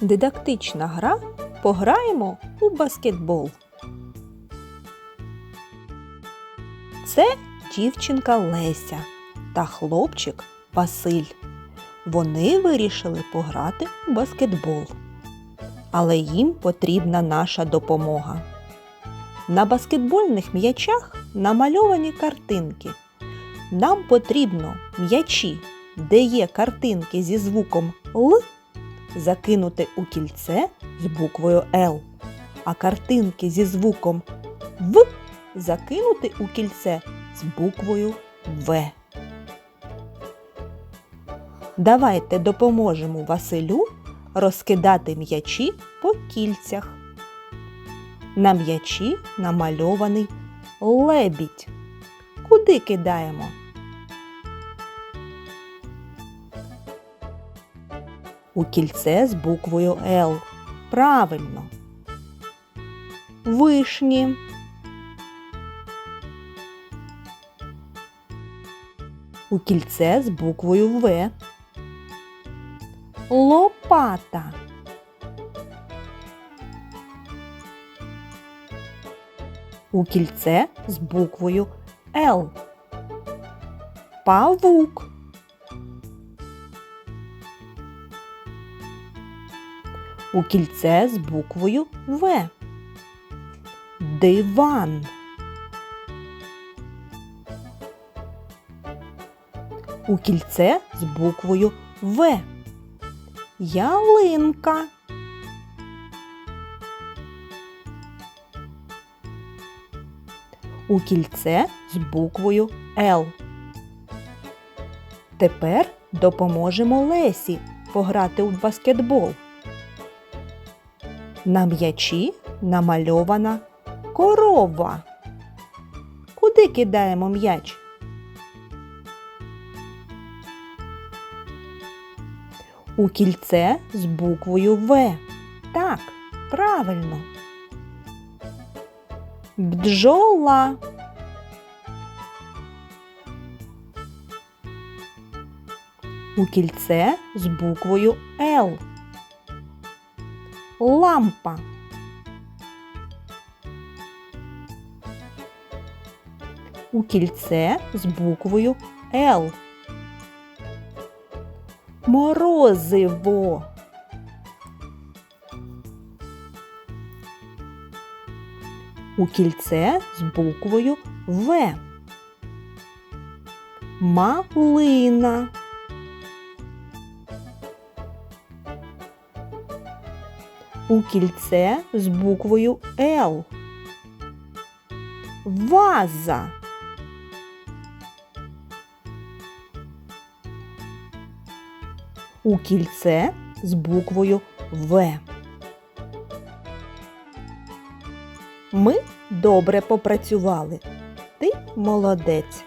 Дидактична гра Пограємо у баскетбол. Це дівчинка Леся та хлопчик Василь. Вони вирішили пограти у баскетбол. Але їм потрібна наша допомога. На баскетбольних м'ячах намальовані картинки. Нам потрібно м'ячі, де є картинки зі звуком Л, закинути у кільце з буквою Л, а картинки зі звуком В закинути у кільце з буквою В. Давайте допоможемо Василю розкидати м'ячі по кільцях. На м'ячі намальований лебідь. Куди кидаємо? У кільце з буквою Л. Правильно. Вишні. У кільце з буквою В. Лопата. У кільце з буквою Л. Павук. У кільце з буквою В. Диван. У кільце з буквою В. Ялинка. У кільце з буквою Л. Тепер допоможемо Лесі пограти у баскетбол. На м'ячі намальована корова. Куди кидаємо м'яч? У кільце з буквою В. Так, правильно. Бджола. У кільце з буквою Л. Лампа. У кільце з буквою Л. Морозиво. У кільце з буквою В. Малина. У кільце з буквою Л. Ваза. У кільце з буквою В. Ми добре попрацювали. Ти молодець.